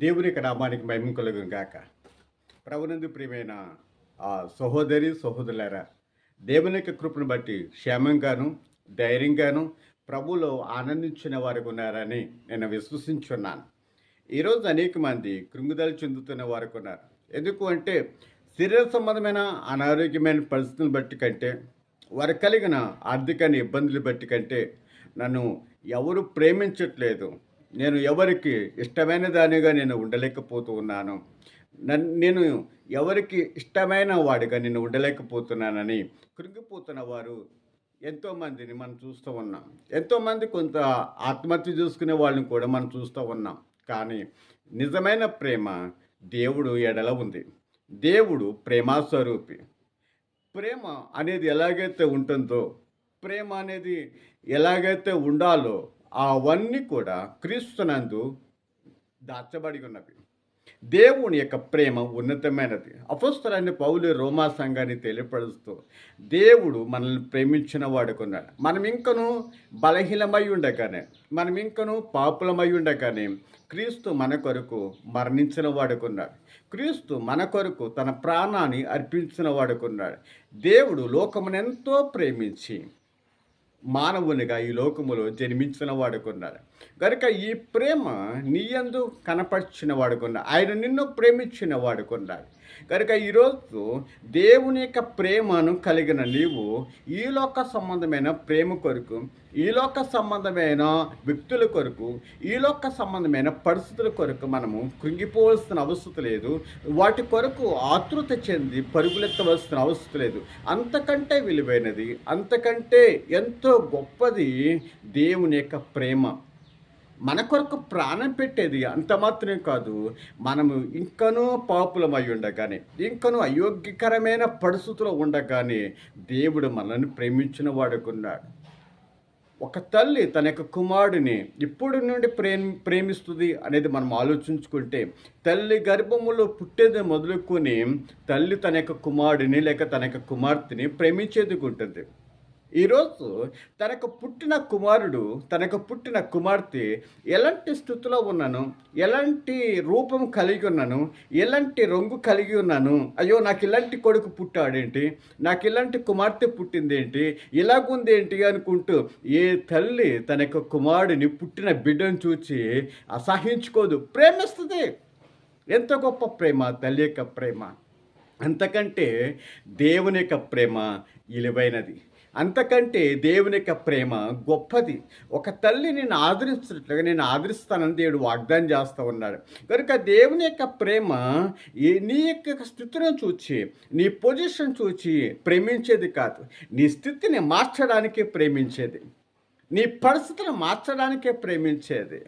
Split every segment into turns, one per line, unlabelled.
దేవుని యొక్క నామానికి మహిమ కలుగును గాక. ప్రభునందు ప్రియమైన ఆ సహోదరి సహోదరులారా దేవుని యొక్క కృపను బట్టి క్షేమంగాను ధైర్యంగాను ప్రభులో ఆనందించిన వారికి ఉన్నారని నేను విశ్వసించున్నాను. ఈరోజు అనేక మంది కృంగుదలు చెందుతున్న వారికి ఉన్నారు. ఎందుకు అంటే శరీర సంబంధమైన అనారోగ్యమైన పరిస్థితులను బట్టి కంటే వారికి కలిగిన ఆర్థిక ఇబ్బందులు బట్టి కంటే నన్ను ఎవరు ప్రేమించట్లేదు. నేను ఎవరికి ఇష్టమైన దానిగా నేను ఉండలేకపోతూ ఉన్నాను నన్ను నేను ఎవరికి ఇష్టమైన వాడిగా నేను ఉండలేకపోతున్నానని కృంగిపోతున్న వారు ఎంతోమందిని మనం చూస్తూ ఉన్నాం. ఎంతోమంది కొంత ఆత్మహత్య చేసుకునే వాళ్ళని కూడా మనం చూస్తూ ఉన్నాం. కానీ నిజమైన ప్రేమ దేవుడు ఎడల ఉంది. దేవుడు ప్రేమాస్వరూపి. ప్రేమ అనేది ఎలాగైతే ఉంటుందో ప్రేమ అనేది ఎలాగైతే ఉండాలో అవన్నీ కూడా క్రీస్తునందు దాచబడి ఉన్నవి. దేవుని యొక్క ప్రేమ ఉన్నతమైనది. అపస్తులైన పౌలు రోమా సంఘాన్ని తెలియపరుస్తూ దేవుడు మనల్ని ప్రేమించిన వాడుకున్నాడు మనం ఇంకను బలహీనమై ఉండగానే మనం ఇంకను పాపులమై ఉండగానే క్రీస్తు మన కొరకు మరణించిన వాడుకున్నాడు క్రీస్తు మన కొరకు తన ప్రాణాన్ని అర్పించిన వాడుకున్నాడు దేవుడు లోకమునెంతో ప్రేమించి మానవునిగా ఈ లోకములో జన్మించిన వాడుకున్నాడు కనుక ఈ ప్రేమ నీయందు కనపరిచిన వాడుకున్నాడు ఆయన నిన్ను ప్రేమించిన వాడుకున్నాడు కనుక ఈరోజు దేవుని యొక్క ప్రేమను కలిగిన నీవు ఈ లోక సంబంధమైన ప్రేమ కొరకు ఈ లోక సంబంధమైన వ్యక్తుల కొరకు ఈ లోక సంబంధమైన పరిస్థితుల కొరకు మనము కృంగిపోవలసిన అవసరం లేదు. వాటి కొరకు ఆతృత చెంది పరుగులెత్తవలసిన అవసరం లేదు. అంతకంటే విలువైనది అంతకంటే ఎంతో గొప్పది దేవుని యొక్క ప్రేమ. మన కొరకు ప్రాణం పెట్టేది అంత మాత్రమే కాదు మనము ఇంకనూ పాపులమై ఉండగానే ఇంకనూ అయోగ్యకరమైన పరిస్థితులు ఉండగానే దేవుడు మనల్ని ప్రేమించిన వాడుకున్నాడు. ఒక తల్లి తన యొక్క కుమారుడిని ఇప్పుడు నుండి ప్రేమ ప్రేమిస్తుంది అనేది మనం ఆలోచించుకుంటే తల్లి గర్భములో పుట్టేది మొదలుకొని తల్లి తన యొక్క కుమారుడిని లేక తన యొక్క కుమార్తెని ప్రేమించేది ఉంటుంది. ఈరోజు తనకు పుట్టిన కుమారుడు తనకు పుట్టిన కుమార్తె ఎలాంటి స్థితిలో ఉన్నాను? ఎలాంటి రూపం కలిగి ఉన్నాను? ఎలాంటి రంగు కలిగి ఉన్నాను? అయ్యో నాకు ఇలాంటి కొడుకు పుట్టాడేంటి? నాకు ఇలాంటి కుమార్తె పుట్టిందేంటి? ఇలాగుందేంటి అనుకుంటూ ఏ తల్లి తన యొక్క కుమారుడిని పుట్టిన బిడ్డను చూచి అసహించుకోదు ప్రేమిస్తుంది. ఎంత గొప్ప ప్రేమ తల్లి యొక్క ప్రేమ. అంతకంటే దేవుని యొక్క ప్రేమ విలువైనది అంతకంటే దేవుని యొక్క ప్రేమ గొప్పది. ఒక తల్లి నేను ఆదరించినట్లుగా నేను ఆదరిస్తానని దేవుడు వాగ్దానం చేస్తూ ఉన్నాడు. కనుక దేవుని యొక్క ప్రేమ నీ యొక్క స్థితిని చూచి నీ పొజిషన్ చూచి ప్రేమించేది కాదు. నీ స్థితిని మార్చడానికి ప్రేమించేది. నీ పరిస్థితిని మార్చడానికే ప్రేమించేది.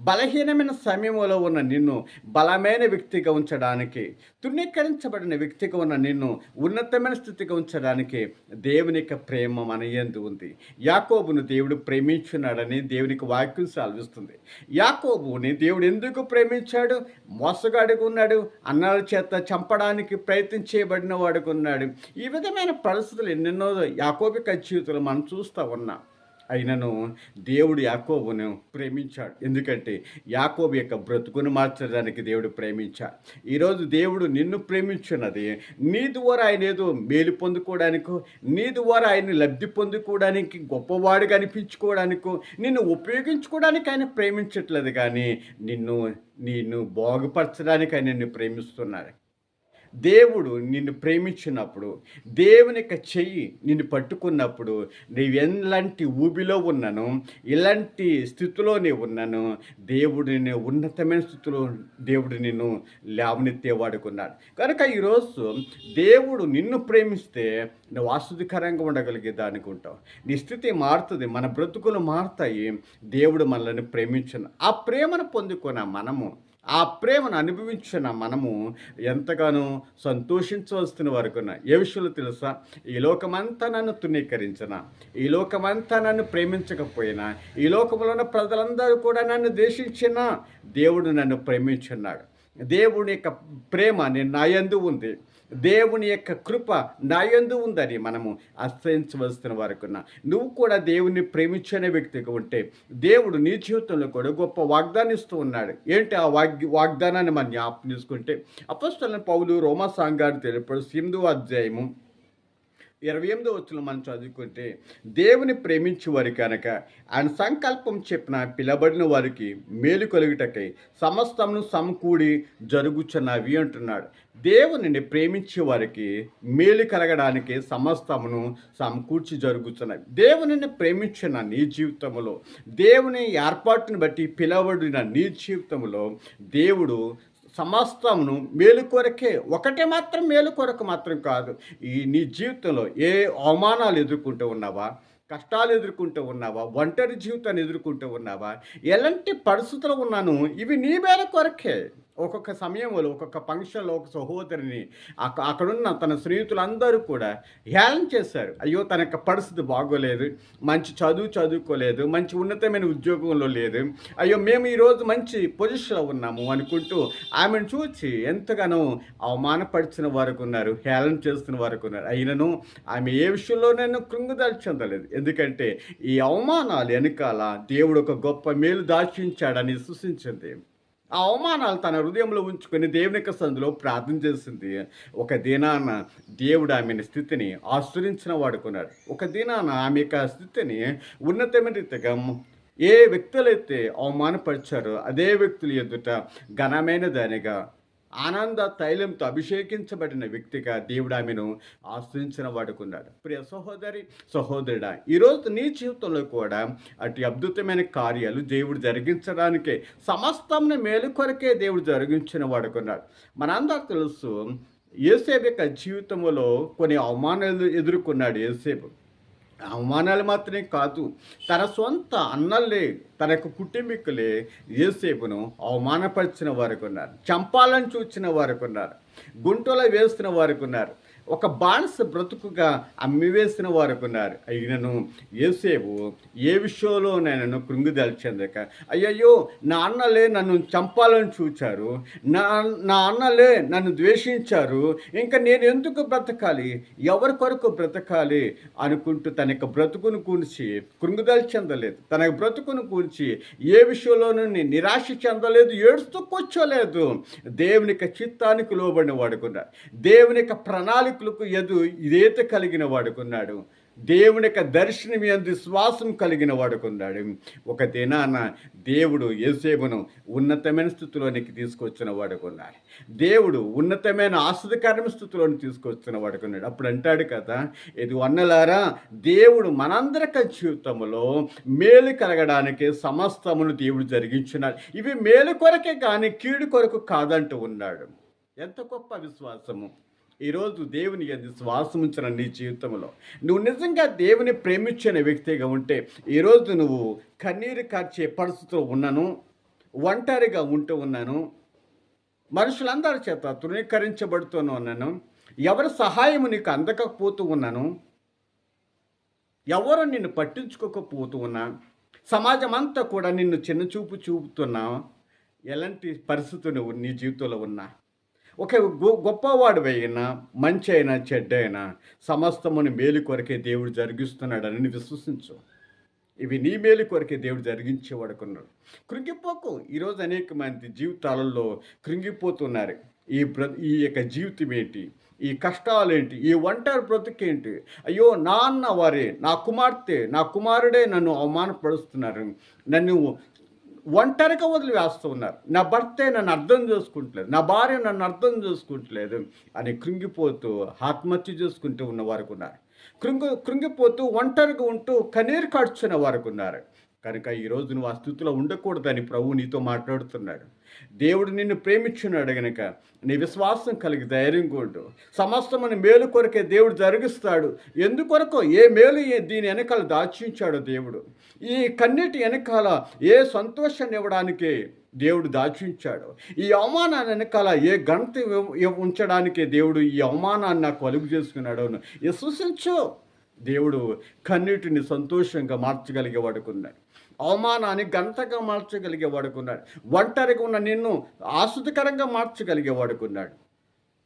బలహీనమైన సమయంలో ఉన్న నిన్ను బలమైన వ్యక్తిగా ఉంచడానికి తృణీకరించబడిన వ్యక్తిగా ఉన్న నిన్ను ఉన్నతమైన స్థితిగా ఉంచడానికి దేవుని యొక్క ప్రేమ మనయందు ఉంది. యాకోబును దేవుడు ప్రేమించున్నాడని దేవునికి వాక్యం సాల్విస్తుంది. యాకోబుని దేవుడు ఎందుకు ప్రేమించాడు? మోసగాడిగా ఉన్నాడు అన్నాల చేత చంపడానికి ప్రయత్నం చేయబడిన ఈ విధమైన పరిస్థితులు ఎన్నెన్నో యాకోబిక జీవితంలో మనం చూస్తూ ఉన్నాం. అయినను దేవుడు యాకోబును ప్రేమించాడు. ఎందుకంటే యాకోబు యొక్క బ్రతుకును మార్చడానికి దేవుడు ప్రేమించాడు. ఈరోజు దేవుడు నిన్ను ప్రేమించున్నది నీ ద్వారా ఆయన ఏదో మేలు పొందుకోవడానికో నీ ద్వారా ఆయన లబ్ధి పొందుకోవడానికి గొప్పవాడు కనిపించుకోవడానికో నిన్ను ఉపయోగించుకోవడానికి ఆయన ప్రేమించట్లేదు కానీ నిన్ను నిన్ను బాగుపరచడానికి ఆయన నిన్ను ప్రేమిస్తున్నాడు. దేవుడు నిన్ను ప్రేమించినప్పుడు దేవుని యొక్క చెయ్యి నిన్ను పట్టుకున్నప్పుడు నీవు ఎలాంటి ఊబిలో ఉన్నాను ఇలాంటి స్థితిలో ఉన్నాను దేవుడు నిన్ను ఉన్నతమైన స్థితిలో దేవుడు నిన్ను లేవనెత్తే వాడుకున్నాడు. కనుక ఈరోజు దేవుడు నిన్ను ప్రేమిస్తే నువ్వు ఆస్వాదికరంగా ఉండగలిగేది అనుకుంటావు నీ స్థితి మారుతుంది మన బ్రతుకులు మారుతాయి దేవుడు మనల్ని ప్రేమించను. ఆ ప్రేమను పొందుకున్న మనము ఆ ప్రేమను అనుభవించిన మనము ఎంతగానో సంతోషించవలసిన వరకున ఏ విషయంలో తెలుసా? ఈ లోకమంతా నన్ను తృణీకరించిన ఈ లోకమంతా నన్ను ప్రేమించకపోయినా ఈ లోకంలో ఉన్న ప్రజలందరూ కూడా నన్ను దేశించిన దేవుడు నన్ను ప్రేమించున్నాడు. దేవుని యొక్క ప్రేమ నేను నా యందు ఉంది. దేవుని యొక్క కృప నాయందు ఉందని మనము ఆశ్రయించవలసిన వారుకున్నా నువ్వు కూడా దేవుని ప్రేమించనే వ్యక్తిగా ఉంటే దేవుడు నీ జీవితంలో కూడా గొప్ప వాగ్దానం ఇస్తూ ఉన్నాడు. ఏంటి ఆ వాగ్ వాగ్దానాన్ని మనం జ్ఞాపకం చేసుకుంటే? అపస్తుల పౌలు రోమా సాంగారు తెలిపాడు సింధు అధ్యాయము ఇరవై ఎనిమిదో వచ్చిన మనం చదువుకుంటే దేవుని ప్రేమించే వారి కనుక ఆయన సంకల్పం చెప్పిన పిలబడిన వారికి మేలు కలుగుటకై సమస్తమును సమకూడి జరుగుచున్నవి అంటున్నాడు. దేవునిని ప్రేమించే వారికి మేలు కలగడానికి సమస్తమును సమకూర్చి జరుగుతున్నవి దేవునిని ప్రేమించిన నీ జీవితంలో దేవుని ఏర్పాటును బట్టి పిలవడిన నీ జీవితంలో దేవుడు సమస్తమును మేలు కొరకే. ఒకటే మాత్రం మేలు కొరకు మాత్రం కాదు. ఈ నీ జీవితంలో ఏ అవమానాలు ఎదుర్కొంటూ ఉన్నావా? కష్టాలు ఎదుర్కొంటూ ఉన్నావా? ఒంటరి జీవితాన్ని ఎదుర్కొంటూ ఉన్నావా? ఎలాంటి పరిస్థితులు ఉన్నాను? ఇవి నీ మేలు కొరకే. ఒక్కొక్క సమయంలో ఒక్కొక్క ఫంక్షన్లో ఒక సహోదరిని అక్క అక్కడున్న తన స్నేహితులందరూ కూడా హేళన చేశారు. అయ్యో తన యొక్క పరిస్థితి బాగోలేదు మంచి చదువు చదువుకోలేదు మంచి ఉన్నతమైన ఉద్యోగంలో లేదు అయ్యో మేము ఈరోజు మంచి పొజిషన్లో ఉన్నాము అనుకుంటూ ఆమెను చూసి ఎంతగానో అవమానపరిచిన వారికి ఉన్నారు హేళన చేస్తున్న వారికి ఉన్నారు. అయినను ఆమె ఏ విషయంలోనైనా కృంగుదల చెందలేదు. ఎందుకంటే ఈ అవమానాలు వెనకాల దేవుడు ఒక గొప్ప మేలు దాచించాడని సూచించింది ఆ అవమానాలు తన హృదయంలో ఉంచుకొని దేవుని యొక్క సందులో ప్రార్థన చేసింది. ఒక దినాన దేవుడు ఆమె స్థితిని ఆశ్రయించిన వాడుకున్నాడు ఒక దినాన ఆమె యొక్క స్థితిని ఉన్నతమైన రీతిగా ఏ వ్యక్తులైతే అవమానపరిచారో అదే వ్యక్తుల ఎదుట ఘనమైన దానిగా ఆనంద తైలంతో అభిషేకించబడిన వ్యక్తిగా దేవుడు ఆమెను ఆశ్రయించిన వాడుకున్నాడు. ప్రియ సహోదరి సహోదరుడా ఈరోజు నీ జీవితంలో కూడా అటు అద్భుతమైన కార్యాలు దేవుడు జరిగించడానికే సమస్తమును మేలు కొరకే దేవుడు జరిగించిన వాడుకున్నాడు. మనందరూ తెలుసు ఏసేపు యొక్క జీవితంలో కొన్ని అవమానాలు ఎదుర్కొన్నాడు ఏసేపు అవమానాలు మాత్రమే కాదు తన సొంత అన్నలే తన యొక్క కుటుంబీకులే ఏసేపును అవమానపరిచిన వారికి ఉన్నారు చంపాలని చూచిన వారికి ఉన్నారు గుంటలో వేస్తున్న వారికి ఉన్నారు ఒక బానిస బ్రతుకుగా అమ్మివేసిన వారు ఉన్నారు అయినను ఏసేపు ఏ విషయంలో నేను కృంగిదల్చేందక అయ్యయ్యో నా అన్నలే నన్ను చంపాలని చూచారు. నా నా అన్నలే నన్ను ద్వేషించారు. ఇంకా నేను ఎందుకు బ్రతకాలి? ఎవరి కొరకు బ్రతకాలి? అనుకుంటూ తన యొక్క బ్రతుకును కూర్చి కృంగుదల చెందలేదు. తన యొక్క బ్రతుకును కూర్చి ఏ విషయంలోనూ నిరాశ చెందలేదు ఏడుస్తూ కూర్చోలేదు. దేవుని యొక్క చిత్తానికి లోబడిన వాడుకున్నారు. దేవుని యొక్క ప్రణాళికలకు ఎదు ఇదేత కలిగిన వాడుకున్నాడు. దేవుని యొక్క దర్శనం ఎందు విశ్వాసం కలిగిన వాడుకున్నాడు. ఒక దినాన దేవుడు యేసేబును ఉన్నతమైన స్థితిలోనికి తీసుకొచ్చిన వాడుకున్నాడు. దేవుడు ఉన్నతమైన ఆస్వాదకరమైన స్థితిలోని తీసుకొచ్చిన వాడుకున్నాడు. అప్పుడు అంటాడు కదా ఇది అన్నలారా దేవుడు మనందరిక జీవితంలో మేలు కలగడానికి సమస్తమును దేవుడు జరిగించున్నాడు ఇవి మేలు కొరకే కానీ కీడు కొరకు కాదంటూ ఉన్నాడు. ఎంత గొప్ప విశ్వాసము. ఈరోజు దేవుని అది శ్వాసం ఉంచిన నీ జీవితంలో. నువ్వు నిజంగా దేవుని ప్రేమించిన వ్యక్తిగా ఉంటే ఈరోజు నువ్వు కన్నీరు కార్చే పరిస్థితిలో ఉన్నాను ఒంటరిగా ఉంటూ ఉన్నాను మనుషులందరి చేత తృణీకరించబడుతూనే ఉన్నాను ఎవరి సహాయం నీకు అందకపోతూ ఉన్నాను ఎవరు నిన్ను పట్టించుకోకపోతూ ఉన్నా సమాజం అంతా కూడా నిన్ను చిన్నచూపు చూపుతున్నా ఎలాంటి పరిస్థితులు నువ్వు నీ జీవితంలో ఉన్నా ఒక గొ- గొప్పవాడు అయినా మంచి అయినా చెడ్డ అయినా సమస్తముని మేలు కొరకే దేవుడు జరిగిస్తున్నాడని విశ్వసించు. ఇవి నీ మేలు కొరకే దేవుడు జరిగించేవాడుకున్నాడు. కృంగిపోకు. ఈరోజు అనేక మంది జీవితాలలో కృంగిపోతున్నారు. ఈ బ్ర ఈ యొక్క జీవితం ఏంటి? ఈ కష్టాలేంటి ఈ ఒంటరి బ్రతుకేంటి అయ్యో నాన్న వారే నా కుమార్తె నా కుమారుడే నన్ను అవమానపరుస్తున్నారు. నన్ను ఒంటరిగా వదిలివేస్తూ ఉన్నారు. నా భర్తే నన్ను అర్థం చేసుకుంటలేదు. నా భార్య నన్ను అర్థం చేసుకుంటలేదు అని కృంగిపోతూ ఆత్మహత్య చేసుకుంటూ ఉన్న వారికి ఉన్నారు. కృంగి కృంగిపోతూ ఒంటరిగా ఉంటూ కన్నీరు కార్చున్న వారికి ఉన్నారు. కనుక ఈరోజు నువ్వు ఆ స్థితిలో ఉండకూడదని ప్రభు నీతో మాట్లాడుతున్నాడు. దేవుడు నిన్ను ప్రేమించున్నాడు గనక నీ విశ్వాసం కలిగి ధైర్యం ఉండు సమస్తమని మేలు కొరకే దేవుడు జరిగిస్తాడు. ఎందుకొరకు ఏ మేలు ఏ- దీని వెనకాల దాచించాడో దేవుడు. ఈ కన్నిటి వెనకాల ఏ సంతోషాన్ని ఇవ్వడానికి దేవుడు దాచించాడు. ఈ అవమానాన్ని వెనకాల ఏ ఘనత ఉంచడానికే ఉంచడానికి దేవుడు ఈ అవమానాన్ని నాకు కలుగు చేసుకున్నాడు విశ్వసించు. దేవుడు కన్నీటిని సంతోషంగా మార్చగలిగే వాడుకున్నాడు అవమానాన్ని గంతగా మార్చగలిగే వాడుకున్నాడు ఒంటరిగా ఉన్న నిన్ను ఆసక్తికరంగా మార్చగలిగే వాడుకున్నాడు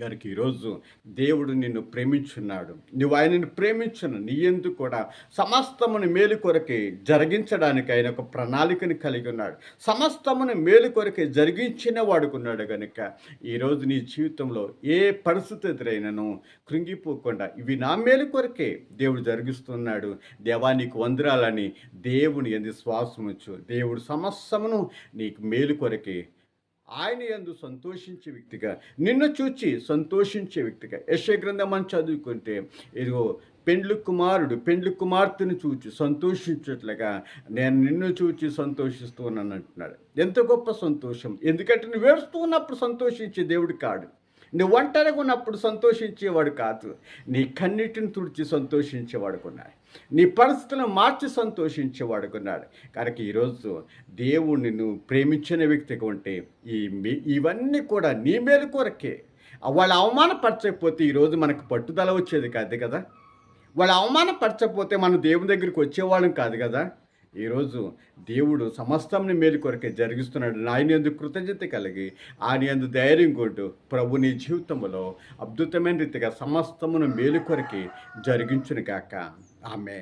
గారికి ఈరోజు దేవుడు నిన్ను ప్రేమించున్నాడు. నువ్వు ఆయనను ప్రేమించును. నీ ఎందు కూడా సమస్తమును మేలు కొరకే జరిగించడానికి ఆయన ఒక ప్రణాళికను కలిగి ఉన్నాడు. సమస్తమును మేలు కొరకే జరిగించిన వాడుకున్నాడు కనుక ఈరోజు నీ జీవితంలో ఏ పరిస్థితి ఎదురైనను కృంగిపోకుండా ఇవి నా మేలు కొరకే దేవుడు జరిగిస్తున్నాడు. దేవా నీకు వందరాలని దేవుని ఎందు శ్వాసముచ్చు దేవుడు సమస్తమును నీకు మేలు కొరకే ఆయన ఎందు సంతోషించే వ్యక్తిగా నిన్ను చూచి సంతోషించే వ్యక్తిగా. యశ గ్రంథం అని చదువుకుంటే ఇదిగో పెండ్లి కుమారుడు పెండ్లి కుమార్తెను చూచి సంతోషించట్లుగా నేను నిన్ను చూచి సంతోషిస్తూ ఉన్నాను అంటున్నాడు. ఎంత గొప్ప సంతోషం. ఎందుకంటే నువ్వు వేస్తూ ఉన్నప్పుడు సంతోషించే దేవుడు కాడు. నువ్వు ఒంటరిగా ఉన్నప్పుడు సంతోషించేవాడు కాదు. నీ కన్నిటిని తుడిచి సంతోషించేవాడుకున్నాడు. నీ పరిస్థితులను మార్చి సంతోషించేవాడుకున్నాడు. కనుక ఈరోజు దేవుణ్ణి నువ్వు ప్రేమించిన వ్యక్తిగా ఉంటే ఈ మీ- ఇవన్నీ కూడా నీ మేలు కొరకే. వాళ్ళు అవమానపరచకపోతే ఈరోజు మనకు పట్టుదల వచ్చేది కాదు కదా. వాళ్ళు అవమానపరచకపోతే మనం దేవుని దగ్గరికి వచ్చేవాళ్ళం కాదు కదా. ఈరోజు దేవుడు సమస్తంని మేలు కొరకే జరిగిస్తున్నాడు. ఆయన ఎందుకు కృతజ్ఞత కలిగి ఆయన ఎందు ధైర్యం కొట్టు ప్రభు నీ జీవితంలో అద్భుతమైన రీతిగా సమస్తమును మేలు కొరకే జరిగించును కాక ఆమె